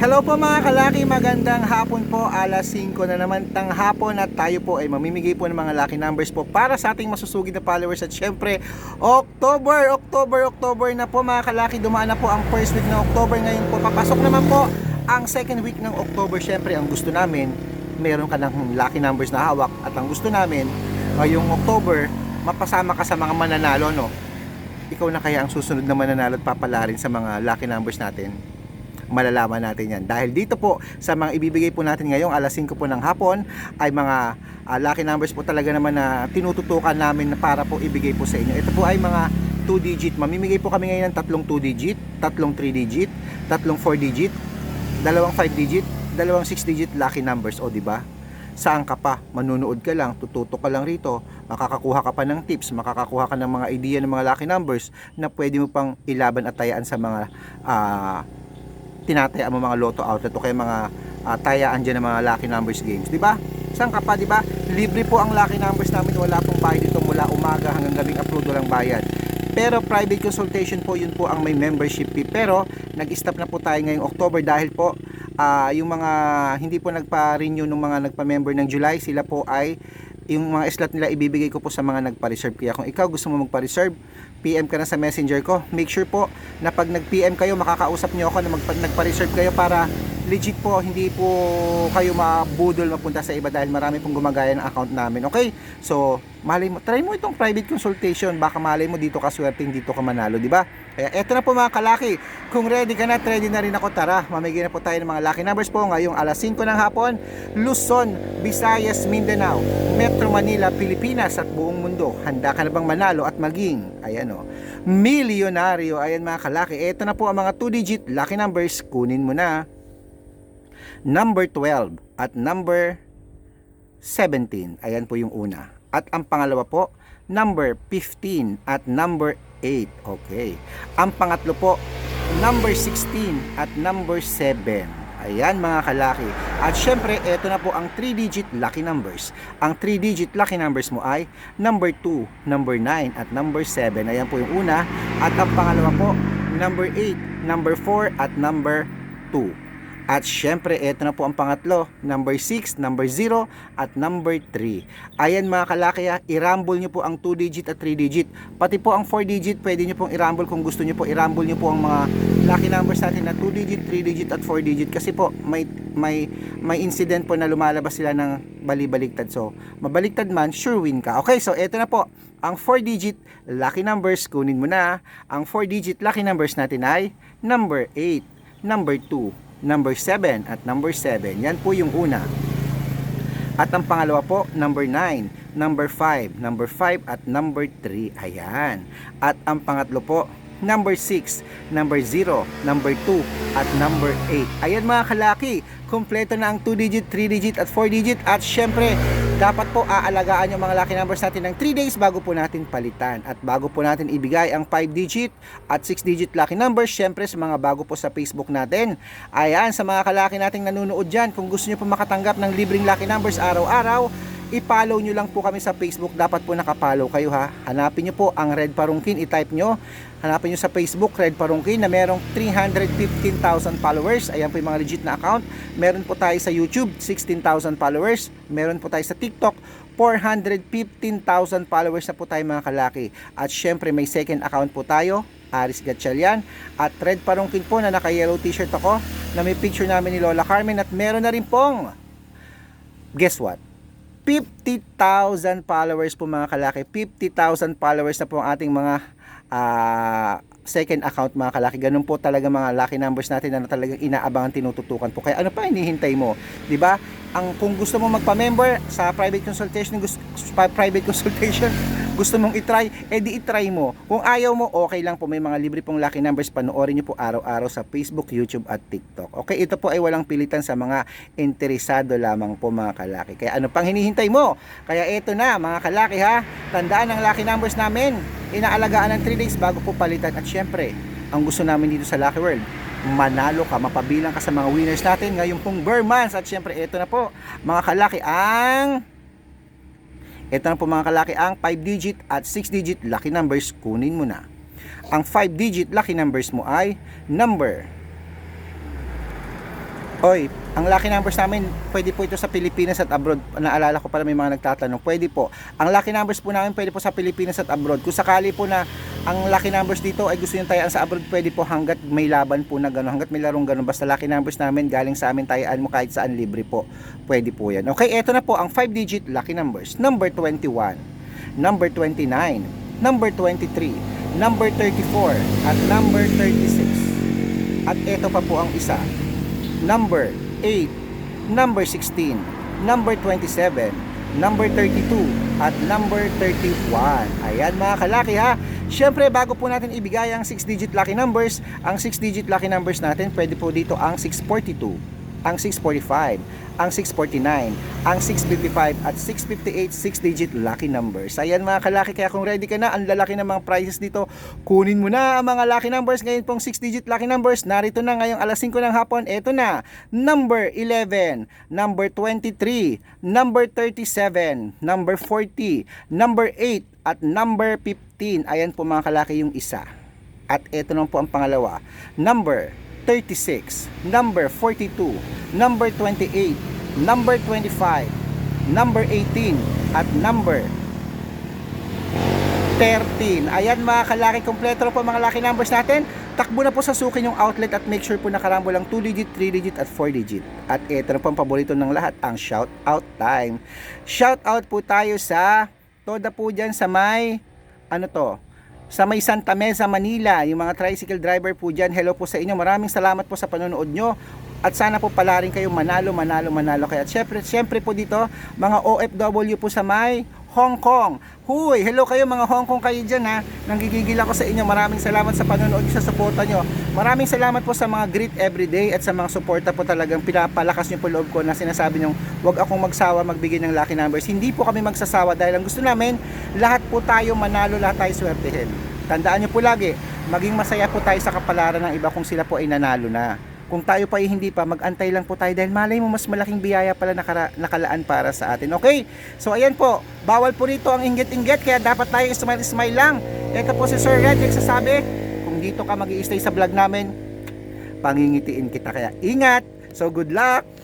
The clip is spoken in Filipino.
Hello po mga kalaki, magandang hapon po. Alas 5 na naman tang hapon at tayo po ay mamimigay po ng mga lucky numbers po para sa ating masusugid na followers at syempre October, October, October na po mga kalaki. Dumaan na po ang first week ng October ngayon po. Papasok naman po ang second week ng October. Syempre ang gusto namin, meron ka ng lucky numbers na hawak at ang gusto namin ngayong October, mapasama ka sa mga mananalo no. Ikaw na kaya ang susunod na mananalo at papala rin sa mga lucky numbers natin malalaman natin yan. Dahil dito po sa mga ibibigay po natin ngayong alas 5 po ng hapon ay mga uh, lucky numbers po talaga naman na tinututukan namin na para po ibigay po sa inyo. Ito po ay mga 2 digit. Mamimigay po kami ngayon ng tatlong 2 digit, tatlong 3 digit, tatlong 4 digit, dalawang 5 digit, dalawang 6 digit lucky numbers. O di ba? Saan ka pa? Manunood ka lang, tututo ka lang rito, makakakuha ka pa ng tips, makakakuha ka ng mga idea ng mga lucky numbers na pwede mo pang ilaban at tayaan sa mga uh, tinatayaan mo mga lotto outlet o kaya mga uh, tayaan dyan ng mga lucky numbers games. Di ba? Saan ka pa, di ba? Libre po ang lucky numbers namin. Wala pong bayad dito mula umaga hanggang gabing upload walang bayad. Pero private consultation po, yun po ang may membership fee. Pero nag-stop na po tayo ngayong October dahil po uh, yung mga hindi po nagpa-renew ng mga nagpa-member ng July, sila po ay yung mga slot nila ibibigay ko po sa mga nagpa-reserve. Kaya kung ikaw gusto mo magpa-reserve, PM ka na sa messenger ko. Make sure po na pag nag-PM kayo, makakausap niyo ako na magpa- nagpa-reserve kayo para legit po, hindi po kayo mabudol mapunta sa iba dahil marami pong gumagaya ng account namin. Okay? So, malay mo, try mo itong private consultation. Baka malay mo dito ka swerteng dito ka manalo, di ba? Kaya eto na po mga kalaki. Kung ready ka na, ready na rin ako. Tara, mamigay na po tayo ng mga lucky numbers po ngayong alas 5 ng hapon. Luzon, Visayas, Mindanao, Metro Manila, Pilipinas at buong mundo. Handa ka na bang manalo at maging, ayan o, milyonaryo. Ayan mga kalaki. Eto na po ang mga 2-digit lucky numbers. Kunin mo na number 12 at number 17. Ayan po yung una. At ang pangalawa po, number 15 at number 8. Okay. Ang pangatlo po, number 16 at number 7. Ayan mga kalaki. At syempre, ito na po ang 3-digit lucky numbers. Ang 3-digit lucky numbers mo ay number 2, number 9, at number 7. Ayan po yung una. At ang pangalawa po, number 8, number 4, at number 2. At syempre, ito na po ang pangatlo, number 6, number 0, at number 3. Ayan mga kalaki, i-rumble nyo po ang 2 digit at 3 digit. Pati po ang 4 digit, pwede nyo pong i-rumble kung gusto nyo po. I-rumble nyo po ang mga lucky numbers natin na 2 digit, 3 digit, at 4 digit. Kasi po, may, may, may incident po na lumalabas sila ng bali-baligtad. So, mabaliktad man, sure win ka. Okay, so ito na po ang 4 digit lucky numbers, kunin mo na. Ang 4 digit lucky numbers natin ay number 8, number 2, number 7 at number 7. Yan po yung una. At ang pangalawa po, number 9, number 5, number 5 at number 3. Ayan. At ang pangatlo po, number 6, number 0, number 2 at number 8. Ayan mga kalaki, kumpleto na ang 2 digit, 3 digit at 4 digit at syempre dapat po aalagaan yung mga lucky numbers natin ng 3 days bago po natin palitan. At bago po natin ibigay ang 5 digit at 6 digit lucky numbers, syempre sa mga bago po sa Facebook natin. Ayan, sa mga kalaki nating nanonood dyan, kung gusto nyo po makatanggap ng libreng lucky numbers araw-araw, i-follow nyo lang po kami sa Facebook. Dapat po nakapollow kayo ha. Hanapin nyo po ang Red Parungkin, i-type nyo. Hanapin nyo sa Facebook, Red Parungkin, na merong 315,000 followers. Ayan po yung mga legit na account. Meron po tayo sa YouTube, 16,000 followers. Meron po tayo sa TikTok, 415,000 followers na po tayo mga kalaki. At syempre may second account po tayo, Aris Gatchalian. At Red Parungkin po na naka-yellow t-shirt ako na may picture namin ni Lola Carmen at meron na rin pong guess what? 50,000 followers po mga kalaki. 50,000 followers na po ang ating mga uh, second account mga kalaki. Ganun po talaga mga lucky numbers natin na talagang inaabangan tinututukan po. Kaya ano pa hinihintay mo? 'Di ba? Ang kung gusto mo magpa-member sa private consultation, gusto, private consultation, gusto mong i-try, edi i-try mo. Kung ayaw mo, okay lang po. May mga libre pong lucky numbers. Panoorin nyo po araw-araw sa Facebook, YouTube at TikTok. Okay, ito po ay walang pilitan sa mga interesado lamang po mga kalaki. Kaya ano pang hinihintay mo? Kaya ito na mga kalaki ha. Tandaan ang lucky numbers namin. Inaalagaan ng 3 days bago po palitan. At syempre, ang gusto namin dito sa Lucky World, manalo ka, mapabilang ka sa mga winners natin ngayon pong Burmans. At syempre, ito na po, mga kalaki, ang ito na po mga kalaki ang 5 digit at 6 digit lucky numbers kunin mo na. Ang 5 digit lucky numbers mo ay number Oy, ang lucky numbers namin, pwede po ito sa Pilipinas at abroad. Naalala ko pala may mga nagtatanong. Pwede po. Ang lucky numbers po namin, pwede po sa Pilipinas at abroad. Kung sakali po na ang lucky numbers dito ay gusto nyo tayaan sa abroad, pwede po hanggat may laban po na gano'n, hanggat may larong gano'n. Basta lucky numbers namin, galing sa amin tayaan mo kahit saan libre po. Pwede po yan. Okay, eto na po ang 5-digit lucky numbers. Number 21, number 29, number 23, number 34, at number 36. At eto pa po ang isa, number 8, number 16, number 27, number 32, at number 31. Ayan mga kalaki ha. Siyempre, bago po natin ibigay ang 6-digit lucky numbers, ang 6-digit lucky numbers natin, pwede po dito ang 642, ang 645, ang 649, ang 655 at 658 6-digit lucky numbers. Ayan mga kalaki, kaya kung ready ka na, ang lalaki ng mga prizes dito, kunin mo na ang mga lucky numbers. Ngayon pong 6-digit lucky numbers, narito na ngayong alas 5 ng hapon. Ito na, number 11, number 23, number 37, number 40, number 8, at number 15. Ayan po mga kalaki yung isa. At ito naman po ang pangalawa, number 36, number 42, number 28, number 25, number 18, at number 13. Ayan mga kalaki, kompleto po mga lucky numbers natin. Takbo na po sa sukin yung outlet at make sure po nakarambo lang 2 digit, 3 digit at 4 digit. At ito na po ang paborito ng lahat, ang shout out time. Shout out po tayo sa Toda po dyan sa may ano to, sa may Santa Mesa, Manila, yung mga tricycle driver po dyan, hello po sa inyo. Maraming salamat po sa panonood nyo. At sana po pala rin kayo manalo, manalo, manalo. Kaya syempre, syempre po dito, mga OFW po sa may Hong Kong. Huy, hello kayo mga Hong Kong kayo dyan ha. Nanggigigil ako sa inyo. Maraming salamat sa panonood sa suporta nyo. Maraming salamat po sa mga greet everyday at sa mga suporta po talagang pinapalakas nyo po loob ko na sinasabi nyo, wag akong magsawa magbigay ng lucky numbers. Hindi po kami magsasawa dahil ang gusto namin, lahat po tayo manalo, lahat tayo swertehin. Tandaan nyo po lagi, maging masaya po tayo sa kapalaran ng iba kung sila po ay nanalo na. Kung tayo pa ay hindi pa, magantay lang po tayo dahil malay mo mas malaking biyaya pala nakara- nakalaan para sa atin. Okay? So ayan po, bawal po rito ang inggit-inggit kaya dapat tayo smile-smile lang. Ito po si Sir Red nagsasabi, kung dito ka mag stay sa vlog namin, pangingitiin kita. Kaya ingat! So good luck!